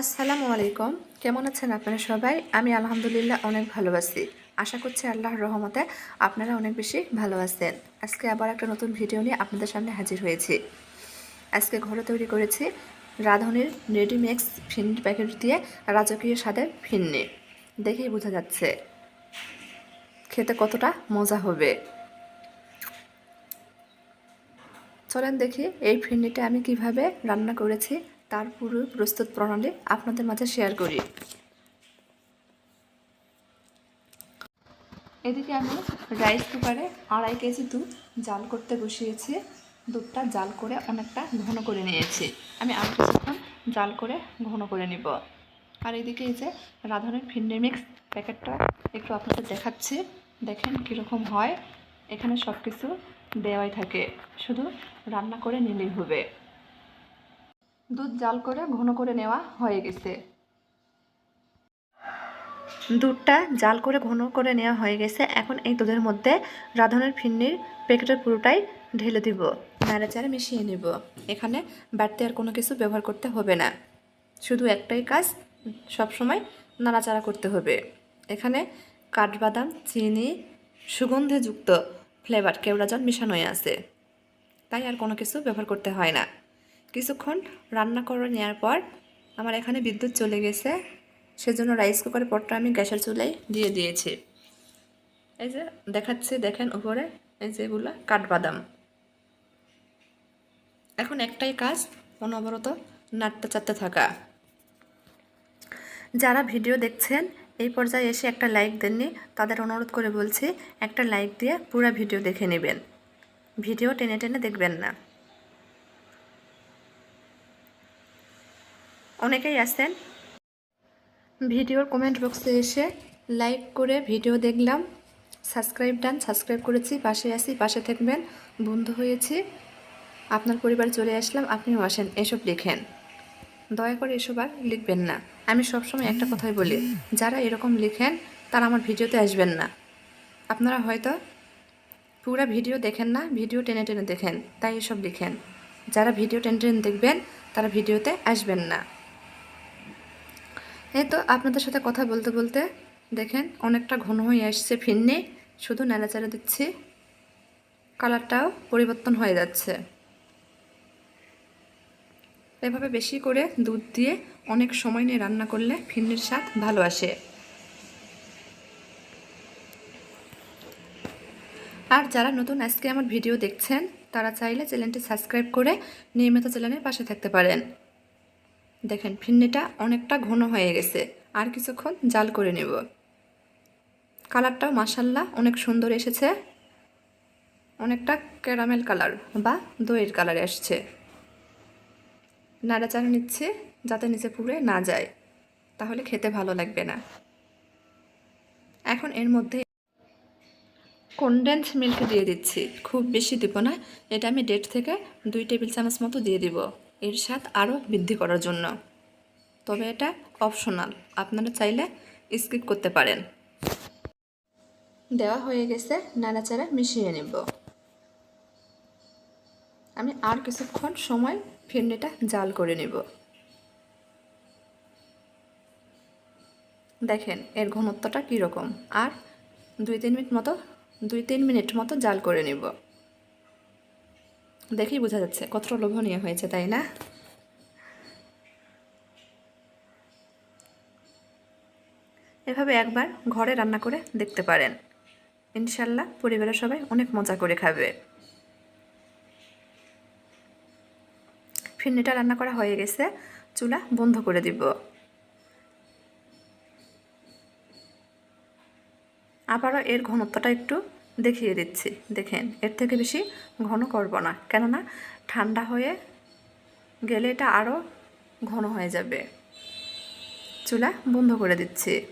আসসালামু আলাইকুম। কেমন আছেন আপনারা সবাই? আমি আলহামদুলিল্লাহ অনেক ভালো আছি। আশা করছি আল্লাহর রহমতে আপনারা অনেক বেশি ভালো আছেন। আজকে আবার একটা নতুন ভিডিও নিয়ে আপনাদের সামনে হাজির হয়েছি। আজকে ঘরে তৈরি করেছি রাঁধুনির রেডিমিক্স ফিন্নি প্যাকেট দিয়ে রাজকীয় স্বাদের ফিন্নি দেখেই বোঝা যাচ্ছে খেতে কতটা মজা হবে। চলেন দেখি এই ফিরনিটা আমি কীভাবে রান্না করেছি তার পুরো প্রস্তুত প্রণালী আপনাদের মাঝে শেয়ার করি। এদিকে আমি রাইস কুকারে আড়াই কেজি দুধ জাল করতে বসিয়েছি। দুধটা জাল করে অনেকটা ঘন করে নিয়েছি। আমি আর কিছুক্ষণ জাল করে ঘন করে নিব। আর এদিকে এই যে রাঁধুনের ফিন্ডি মিক্স প্যাকেটটা একটু আপনাদের দেখাচ্ছি। দেখেন কীরকম হয়। এখানে সব কিছু দেওয়াই থাকে। শুধু রান্না করে নিলেই হবে। দুধ জাল করে ঘন করে নেওয়া হয়ে গেছে। দুধটা জাল করে ঘন করে নেওয়া হয়ে গেছে। এখন এই দুধের মধ্যে রাঁধুনের ফিন্নির প্যাকেটের পুরোটাই ঢেলে দিব। নাড়াচাড়া মিশিয়ে নেব। এখানে বাড়তি আর কোনো কিছু ব্যবহার করতে হবে না। শুধু একটাই কাজ সবসময় নাড়াচাড়া করতে হবে। এখানে কাঠবাদাম, চিনি সুগন্ধযুক্ত ফ্লেভার কেওড়া জল মিশানোই আছে। তাই আর কোনো কিছু ব্যবহার করতে হয় না। কিছুক্ষণ রান্না করে নেওয়ার পর আমার এখানে বিদ্যুৎ চলে গেছে। সেজন্য রাইস কুকারের পটটা আমি গ্যাসের চুলায় দিয়ে দিয়েছি। এই যে দেখাচ্ছি, দেখেন উপরে, এই যেগুলো কাঠবাদাম। এখন একটাই কাজ, অনবরত নাড়তে চাটতে থাকা। যারা ভিডিও দেখছেন, এই পর্যায়ে এসে একটা লাইক দেননি, তাদের অনুরোধ করে বলছি, একটা লাইক দিয়ে পুরো ভিডিও দেখে নেবেন। ভিডিও টেনে টেনে দেখবেন না। অনেকেই আছেন। ভিডিওর কমেন্ট বক্সে এসে লাইক করে ভিডিও দেখলাম। সাবস্ক্রাইব ডান সাবস্ক্রাইব করেছি, পাশে আসি পাশে থাকবেন। বন্ধু হয়েছি, আপনার পরিবার চলে আসলাম, আপনিও আসেন, এসব লিখেন। দয়া করে এসব আর লিখবেন না। আমি সবসময় একটা কথাই বলি, যারা এরকম লিখেন, তারা আমার ভিডিওতে আসবেন না। আপনারা হয়তো পুরো ভিডিও দেখেন না, ভিডিও টেনে টেনে দেখেন, তাই এসব লিখেন। যারা ভিডিও টেনে টেনে দেখবেন, তারা ভিডিওতে আসবেন না। এই তো আপনাদের সাথে কথা বলতে বলতে দেখেন অনেকটা ঘন হয়ে আসছে ফিরনি। শুধু নেড়াচাড়া দিচ্ছি। কালারটাও পরিবর্তন হয়ে যাচ্ছে। এভাবে বেশি করে দুধ দিয়ে অনেক সময় নিয়ে রান্না করলে ফিরনির স্বাদ ভালো আসে। আর যারা নতুন আজকে আমার ভিডিও দেখছেন, তারা চাইলে চ্যানেলটি সাবস্ক্রাইব করে নিয়মিত চ্যানেলের পাশে থাকতে পারেন। দেখেন, ফিন্নিটা অনেকটা ঘন হয়ে গেছে। আর কিছুক্ষণ জাল করে নেব। কালারটাও মাসাল্লাহ অনেক সুন্দর এসেছে। অনেকটা ক্যারামেল কালার বা দইয়ের কালার আসছে। নাড়াচাড়া নিচ্ছে যাতে নিচে পুড়ে না যায়। তাহলে খেতে ভালো লাগবে না। এখন এর মধ্যে কনডেন্স মিল্ক দিয়ে দিচ্ছি। খুব বেশি দিব না। এটা আমি ডেট থেকে দুই টেবিল চামচ মতো দিয়ে দিব। এর স্বাদ আরও বৃদ্ধি করার জন্য। তবে এটা অপশনাল, আপনারা চাইলে স্কিপ করতে পারেন। দেওয়া হয়ে গেছে, নাড়াচাড়া মিশিয়ে নেব। আমি আর কিছুক্ষণ সময় ফিরনিটা জাল করে নেব। দেখেন, এর ঘনত্বটা কীরকম? আর দুই তিন মিনিট মতো, দুই তিন মিনিট মতো জাল করে নেব। দেখেই বোঝা যাচ্ছে কতটা লোভনীয় হয়েছে, তাই না? এভাবে একবার ঘরে রান্না করে দেখতে পারেন। ইনশাল্লাহ পরিবারের সবাই অনেক মজা করে খাবে। ফিরনিটা রান্না করা হয়ে গেছে, চুলা বন্ধ করে দিব। আবারও এর ঘনত্বটা একটু দেখিয়ে দিচ্ছি। দেখেন, এর থেকে বেশি ঘন করব না। কেননা, ঠান্ডা হয়ে গেলে এটা আরও ঘন হয়ে যাবে। চুলা বন্ধ করে দিচ্ছি।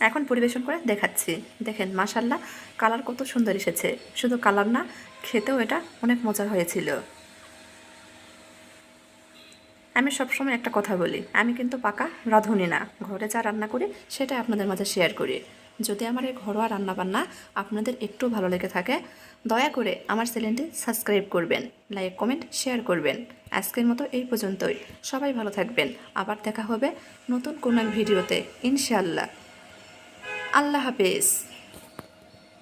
এখন পরিবেশন করে দেখাচ্ছি। দেখেন মাসাল্লাহ কালার কত সুন্দর এসেছে। শুধু কালার না, খেতেও এটা অনেক মজার হয়েছিল। আমি সবসময় একটা কথা বলি, আমি কিন্তু পাকা রাঁধুনি না। ঘরে যা রান্না করি সেটা আপনাদের মাঝে শেয়ার করি। যদি আমার এই ঘরোয়া রান্নাবান্না আপনাদের একটু ভালো লেগে থাকে, দয়া করে আমার চ্যানেলটি সাবস্ক্রাইব করবেন, লাইক, কমেন্ট, শেয়ার করবেন। আজকের মতো এই পর্যন্তই। সবাই ভালো থাকবেন। আবার দেখা হবে নতুন কোনো ভিডিওতে, ইনশাআল্লাহ। আল্লাহ হাফেজ।